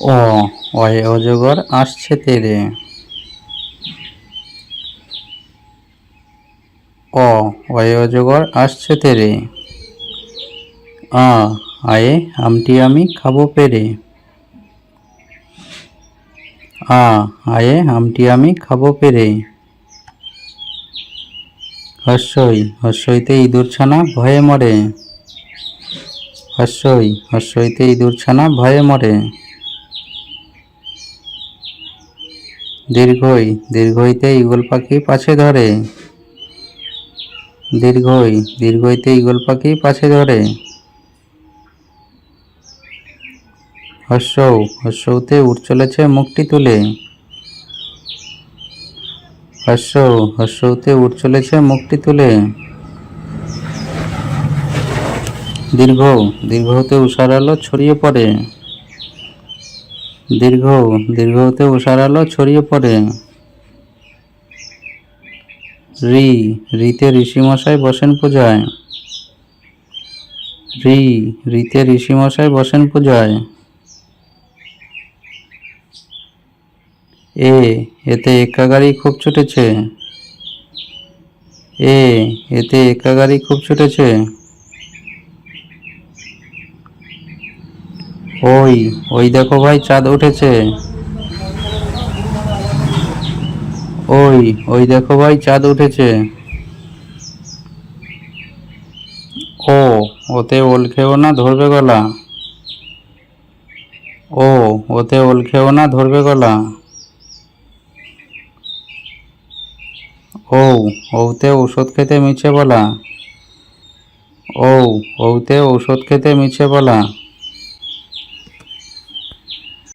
অ অয়ে অজগর আসছে তেরে। অ অয়ে অজগর আসছে তেরে। আ, আয়ে, আমটি আমি খাব পেরে। আ, আয়ে, আমটি আমি খাব পেরে। হর্ষই, হর্ষইতে ইঁদুর ছানা ভয়ে মরে। হর্ষই হর্ষইতে ইঁদুর ছানা ভয়ে মরে। দীর্ঘই দীর্ঘইতে ঈগল পাখি পাছে ধরে। দীর্ঘই দীর্ঘইতে ঈগল পাখি পাছে ধরে। হর্ষৌ হর্ষৌতে উঠ চলেছে মুখটি তুলে। হর্ষ হর্ষৌতে উঠ চলেছে মুখটি তুলে। দীর্ঘ, দীর্ঘতে উষার আলো ছড়িয়ে পড়ে। দীর্ঘ, দীর্ঘতে উষার আলো ছড়িয়ে পড়ে। রি, রিতে ঋষিমশাই বসেন পূজায়। রি, রিতে ঋষিমশাই বসেন পূজায়। এ, এতে একা গাড়ি খুব ছুটেছে। এ, এতে একা গাড়ি খুব ছুটেছে। ওই ওই দেখো ভাই, চাঁদ উঠেছে। ওই ওই দেখো ভাই, চাঁদ উঠেছে। ও, ওতে ওল খেও না, ধরবে গলা। ও, ওতে ওল খেও না, ধরবে গলা। ও, ওতে ঔষধ খেতে মিছে বলা। ও, ওতে ঔষধ খেতে মিছে বলা।